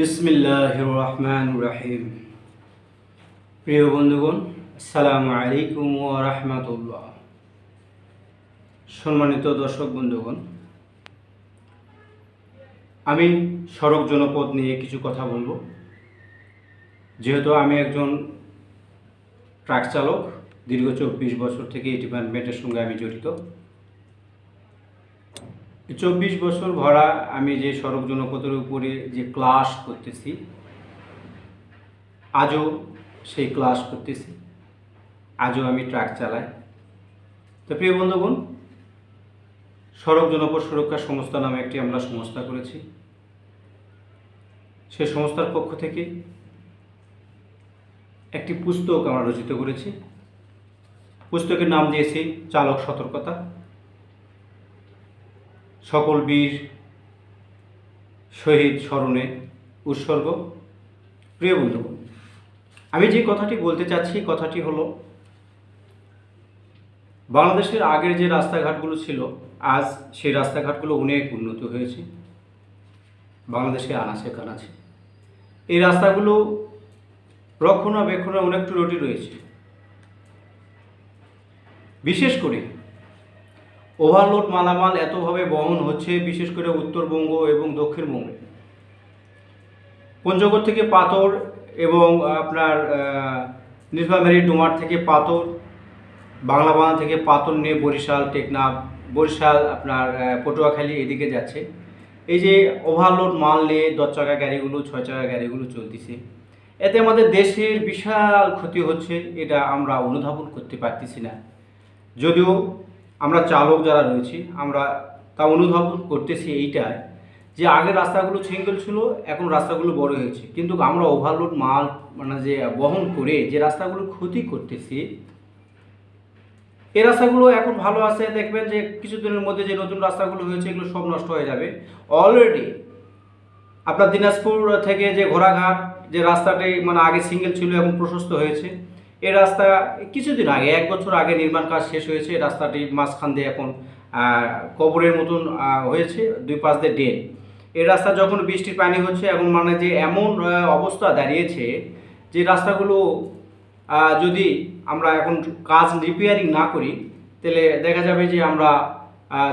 বিসমিল্লাহ রহমান রাহিম প্রিয় বন্ধুগণ, আসসালামু আলাইকুম ও রহমতুল্লাহ। সম্মানিত দর্শক বন্ধুগণ, আমি সড়ক জনপদ নিয়ে কিছু কথা বলব। যেহেতু আমি একজন ট্রাক চালক, দীর্ঘ চব্বিশ বছর থেকে এই ডিপার্টমেন্টের সঙ্গে আমি জড়িত। চব্বিশ বছর ভরা আমি যে সড়ক জনপথের উপরে যে ক্লাস করতেছি, আজও সেই ক্লাস করতেছি, আজও আমি ট্রাক চালাই। তো প্রিয় বন্ধুগণ, সড়ক জনপথ সুরক্ষা সংস্থা নামে একটি আমরা সংস্থা করেছি। সেই সংস্থার পক্ষ থেকে একটি পুস্তক আমরা রচিত করেছি। পুস্তকের নাম দিয়েছি, চালক সতর্কতা। সকল বীর শহীদ স্মরণে উৎসর্গ। প্রিয় বন্ধুগণ, আমি যে কথাটি বলতে চাচ্ছি কথাটি হলো, বাংলাদেশের আগের যে রাস্তাঘাটগুলো ছিল, আজ সেই রাস্তাঘাটগুলো অনেক উন্নত হয়েছে। বাংলাদেশে আনাচে কানাচে। এই রাস্তাগুলো রক্ষণাবেক্ষণে অনেক ত্রুটি রয়েছে। বিশেষ করে ওভারলোড মালামাল এতভাবে বহন হচ্ছে, বিশেষ করে উত্তরবঙ্গ এবং দক্ষিণবঙ্গে। পঞ্চগড় থেকে পাথর এবং আপনার নীলফামারী ডোমার থেকে পাথর, বাংলা বাগান থেকে পাথর নিয়ে বরিশাল, টেকনাফ, বরিশাল, আপনার পটুয়াখালী এদিকে যাচ্ছে। এই যে ওভারলোড মাল নিয়ে দশ চাকা গাড়িগুলো, ছয় চাকা গাড়িগুলো চলতেছে, এতে আমাদের দেশের বিশাল ক্ষতি হচ্ছে, এটা আমরা অনুধাবন করতে পারতেছি না। যদিও আমরা চালক যারা রয়েছি, আমরা তা অনুধাবন করতেছি এইটাই যে আগের রাস্তাগুলো সিঙ্গেল ছিল, এখন রাস্তাগুলো বড় হয়েছে। কিন্তু আমরা ওভারলোড মাল মানে যে বহন করে যে রাস্তাগুলো ক্ষতি করতেছি এই রাস্তাগুলো এখন ভালো আছে। দেখবেন যে কিছুদিনের মধ্যে যে নতুন রাস্তাগুলো হয়েছে, এগুলো সব নষ্ট হয়ে যাবে। অলরেডি আপনার দিনাজপুর থেকে যে ঘোড়াঘাট, যে রাস্তাটি মানে আগে সিঙ্গেল ছিল এখন প্রশস্ত হয়েছে এই রাস্তা কিছুদিন আগে, এক বছর আগে নির্মাণ কাজ শেষ হয়েছে। রাস্তাটি মাঝখান দিয়ে এখন কবরের মতন হয়েছে, দুই পাশ দিয়ে ড্রেন। এই রাস্তা যখন বৃষ্টির পানি হচ্ছে, এখন মানে যে এমন অবস্থা দাঁড়িয়েছে যে রাস্তাগুলো যদি আমরা এখন কাজ রিপেয়ারিং না করি, তাহলে দেখা যাবে যে আমরা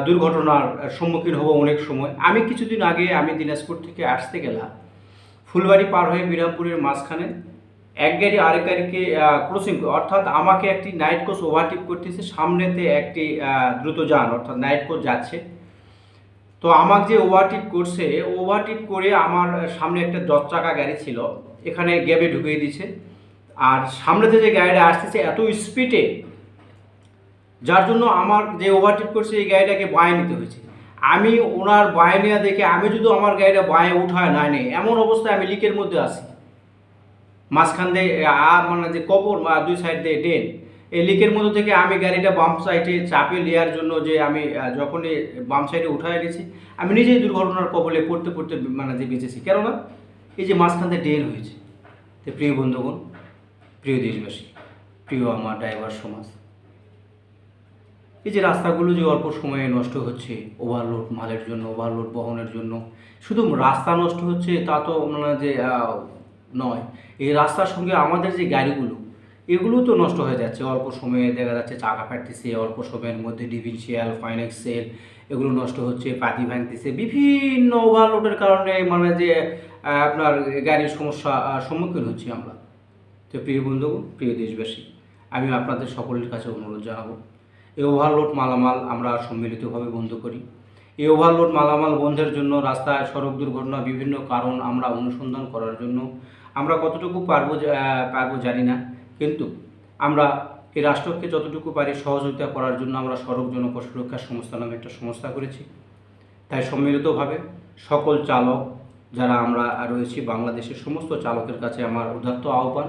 দুর্ঘটনার সম্মুখীন হব অনেক সময়। আমি কিছুদিন আগে আমি দিনাজপুর থেকে আসতে গেলাম, ফুলবাড়ি পার হয়ে বিরামপুরের মাঝখানে। এক গাড়ি আরেক গাড়িকে ক্রসিং অর্থাৎ আমাকে একটি নাইট কোচ ওভারটেক করতেছে, সামনেতে একটি দ্রুত যান, অর্থাৎ নাইট কোচ যাচ্ছে। তো আমাকে যে ওভারটেক করছে ওভারটেক করে আমার সামনে একটা দশ চাকা গাড়ি ছিল, এখানে গ্যাপে ঢুকিয়ে দিছে আর সামনেতে যে গাড়িটা আসতেছে, এত স্পিডে যার জন্য আমার যে ওভারটেক করছে, এই গাড়িটাকে বাঁয়ে নিতে হয়েছে। আমি ওনার বাঁয়ে নেওয়া দেখে, আমি যদি আমার গাড়িটা বাঁয়ে উঠায় না নেই, এমন অবস্থায় আমি লিকের মধ্যে আছি। মাঝখান দিয়ে, আ- মানে যে কবর বা দুই সাইড দিয়ে ড্রেন, এই লিকের মধ্যে থেকে আমি গাড়িটা বাম সাইডে চাপে নেওয়ার জন্য যে আমি যখনই বাম সাইডে উঠায় গেছি আমি নিজেই দুর্ঘটনার কবলে পড়তে পড়তে মানে যে বেঁচেছি। কেননা, এই যে মাঝখান দিয়ে ড্রেন হয়েছে। তো প্রিয় বন্ধুগণ, প্রিয় দেশবাসী, প্রিয় আমার ড্রাইভার সমাজ, এই যে রাস্তাগুলো যে অল্প সময়ে নষ্ট হচ্ছে ওভারলোড মালের জন্য ওভারলোড বহনের জন্য, শুধু রাস্তা নষ্ট হচ্ছে, তা তো মানে যে নয়। এই রাস্তার সঙ্গে আমাদের যে গাড়িগুলো, এগুলো তো নষ্ট হয়ে যাচ্ছে। অল্প সময়ে দেখা যাচ্ছে চাকা ফাটতেছে, অল্প সময়ের মধ্যে ডিভিনশিয়াল ফাইন্যান্সিয়াল এগুলো নষ্ট হচ্ছে, পাতি ভাঙতেছে, বিভিন্ন ওভারলোডের কারণে মানে যে আপনার গাড়ির সমস্যা সম্মুখীন হচ্ছি আমরা। তো প্রিয় বন্ধু প্রিয় দেশবাসী, আমি আপনাদের সকলের কাছে অনুরোধ জানাব, এই ওভারলোড মালামাল আমরা সম্মিলিতভাবে বন্ধ করি। এই ওভারলোড মালামাল বন্ধের জন্য রাস্তায় সড়ক দুর্ঘটনা, বিভিন্ন কারণ আমরা অনুসন্ধান করার জন্য আমরা কতটুকু পারব পারব জানি না। কিন্তু আমরা এই রাষ্ট্রকে যতটুকু পারি সহযোগিতা করার জন্য আমরা সড়ক জনপথ সুরক্ষা সংস্থা নামে একটা সংস্থা করেছি। তাই সম্মিলিতভাবে সকল চালক যারা আমরা রয়েছি বাংলাদেশের সমস্ত চালকের কাছে আমার উদাত্ত আহ্বান।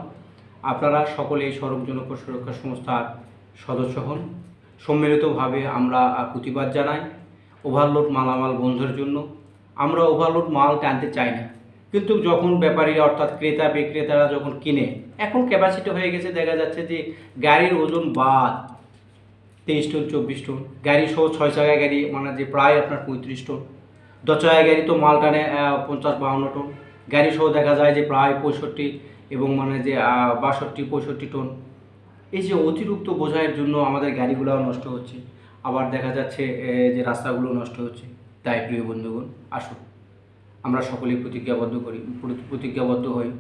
আপনারা সকলে এই সড়ক জনপথ সুরক্ষা সংস্থার সদস্য হন। সম্মিলিতভাবে আমরা প্রতিবাদ জানাই। ওভারলোড মালামাল বন্ধের জন্য। আমরা ওভারলোড মাল টানতে চাই না। কিন্তু যখন ব্যাপারীরা অর্থাৎ ক্রেতা, বিক্রেতারা যখন কিনে, এখন ক্যাপাসিটি হয়ে গেছে, দেখা যাচ্ছে যে গাড়ির ওজন বাদ। তেইশ টন, চব্বিশ টন। গাড়ি সহ ছয় চাকা গাড়ি মানে যে প্রায় আপনার পঁয়ত্রিশ টন। দশ চাকা গাড়ি তো মাল টানে পঞ্চাশ বাহান্ন টন। গাড়ি সহ দেখা যায় যে প্রায় পঁয়ষট্টি এবং মানে যে বাষট্টি, পঁয়ষট্টি টন। এই যে অতিরিক্ত বোঝাইয়ের জন্য আমাদের গাড়িগুলোও নষ্ট হচ্ছে। আবার দেখা যাচ্ছে যে রাস্তাগুলো নষ্ট হচ্ছে। তাই প্রিয় বন্ধুগণ, আসুন। আমরা সকলেই প্রতিজ্ঞাবদ্ধ করি প্রতিজ্ঞাবদ্ধ হই।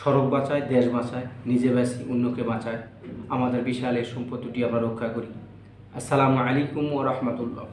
সড়ক বাঁচায়, দেশ বাঁচায়, নিজে বাঁচি, অন্যকে বাঁচায়। আমাদের বিশাল এই সম্পত্তিটি আমরা রক্ষা করি। আসসালামু আলাইকুম ও রহমতুল্লাহ।